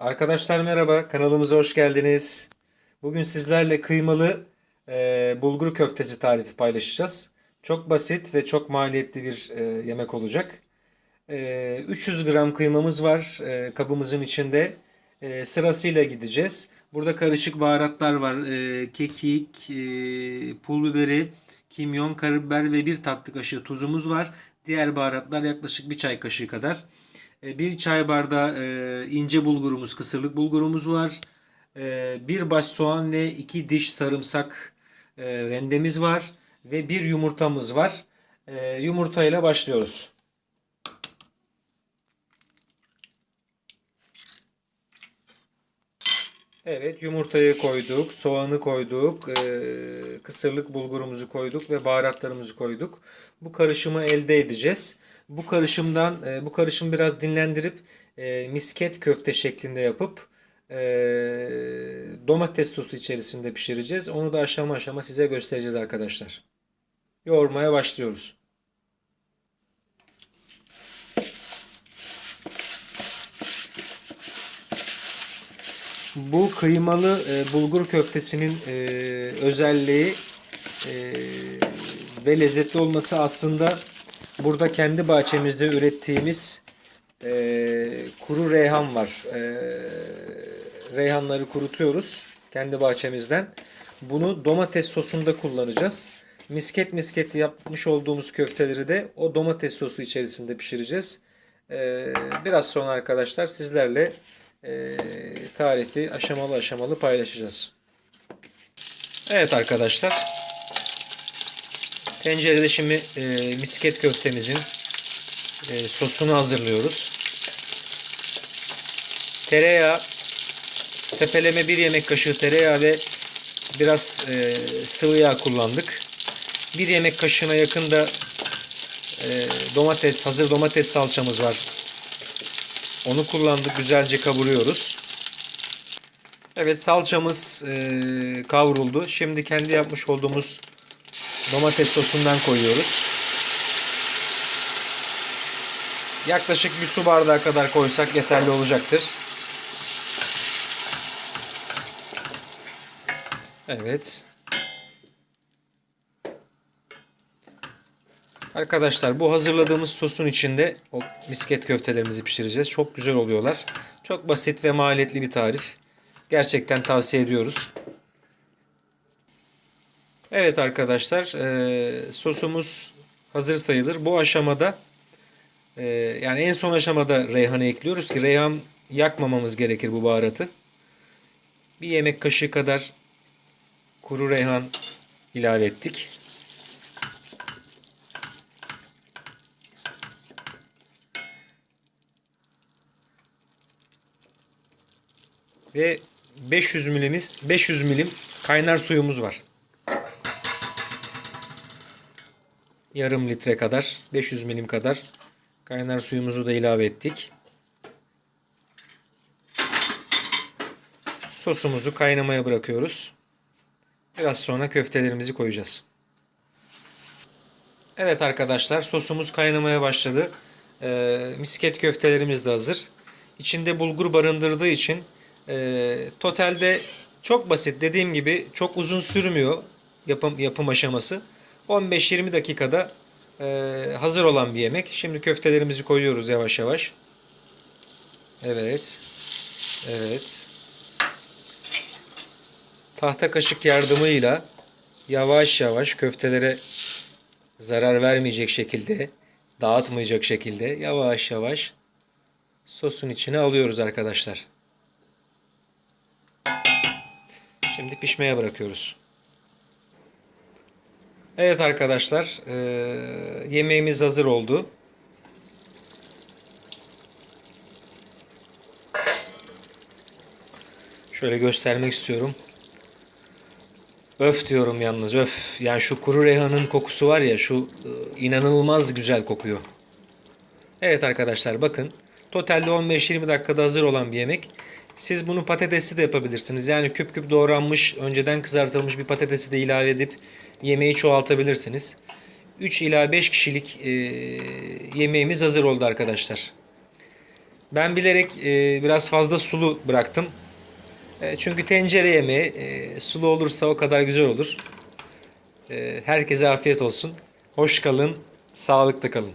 Arkadaşlar merhaba, kanalımıza hoş geldiniz. Bugün sizlerle kıymalı e, bulgur köftesi tarifi paylaşacağız. Çok basit ve çok maliyetli bir e, yemek olacak. E, 300 gram kıymamız var e, kabımızın içinde. E, sırasıyla gideceğiz. Burada karışık baharatlar var. E, kekik, e, pul biberi, kimyon, karabiber ve bir tatlı kaşığı tuzumuz var. Diğer baharatlar yaklaşık bir çay kaşığı kadar. E, Bir çay bardağı e, ince bulgurumuz, kısırlık bulgurumuz var. E, Bir baş soğan ve iki diş sarımsak rendemiz var. Ve bir yumurtamız var. Yumurtayla başlıyoruz. Evet yumurtayı koyduk, soğanı koyduk, kısırlık bulgurumuzu koyduk ve baharatlarımızı koyduk. Bu karışımı elde edeceğiz. Bu karışımdan e, bu karışımı biraz dinlendirip e, misket köfte şeklinde yapıp e, domates sosu içerisinde pişireceğiz. Onu da aşama aşama size göstereceğiz arkadaşlar. Yoğurmaya başlıyoruz. Bu kıymalı bulgur köftesinin özelliği ve lezzetli olması aslında burada kendi bahçemizde ürettiğimiz e, kuru reyhan var. E, reyhanları kurutuyoruz kendi bahçemizden. Bunu domates sosunda kullanacağız. Misket misket yapmış olduğumuz köfteleri de o domates sosu içerisinde pişireceğiz. E, biraz sonra arkadaşlar sizlerle e, tarifi aşamalı aşamalı paylaşacağız. Evet arkadaşlar. Tencerede şimdi e, misket köftemizin e, sosunu hazırlıyoruz. Tereyağı, tepeleme bir yemek kaşığı tereyağı ve biraz e, sıvı yağ kullandık. Bir yemek kaşığına yakın da e, domates, hazır domates salçamız var. Onu kullandık. Güzelce kavuruyoruz. Evet salçamız e, kavruldu. Şimdi kendi yapmış olduğumuz domates sosundan koyuyoruz. Yaklaşık bir su bardağı kadar koysak yeterli olacaktır. Evet. Arkadaşlar bu hazırladığımız sosun içinde o misket köftelerimizi pişireceğiz. Çok güzel oluyorlar. Çok basit ve maliyetli bir tarif. Gerçekten tavsiye ediyoruz. Evet arkadaşlar e, sosumuz hazır sayılır. Bu aşamada e, yani en son aşamada reyhanı ekliyoruz ki reyhan yakmamamız gerekir bu baharatı. Bir yemek kaşığı kadar kuru reyhan ilave ettik. Ve 500 milimiz 500 milim kaynar suyumuz var. Yarım litre kadar 500 milim kadar kaynar suyumuzu da ilave ettik. Sosumuzu kaynamaya bırakıyoruz. Biraz sonra köftelerimizi koyacağız. Evet arkadaşlar sosumuz kaynamaya başladı. Ee, misket köftelerimiz de hazır. İçinde bulgur barındırdığı için e, totalde çok basit dediğim gibi çok uzun sürmüyor yapım, yapım aşaması. 15-20 dakikada e, hazır olan bir yemek. Şimdi köftelerimizi koyuyoruz yavaş yavaş. Evet. Evet. Tahta kaşık yardımıyla yavaş yavaş köftelere zarar vermeyecek şekilde, dağıtmayacak şekilde yavaş yavaş sosun içine alıyoruz arkadaşlar. Şimdi pişmeye bırakıyoruz. Evet arkadaşlar, e, yemeğimiz hazır oldu. Şöyle göstermek istiyorum. Öf diyorum yalnız öf. Yani şu kuru reyhanın kokusu var ya şu e, inanılmaz güzel kokuyor. Evet arkadaşlar bakın. Totalde 15-20 dakikada hazır olan bir yemek. Siz bunu patatesli de yapabilirsiniz. Yani küp küp doğranmış, önceden kızartılmış bir patatesi de ilave edip yemeği çoğaltabilirsiniz. 3 ila 5 kişilik e, yemeğimiz hazır oldu arkadaşlar. Ben bilerek e, biraz fazla sulu bıraktım. E, çünkü tencere yemeği e, sulu olursa o kadar güzel olur. E, herkese afiyet olsun. Hoş kalın, sağlıklı kalın.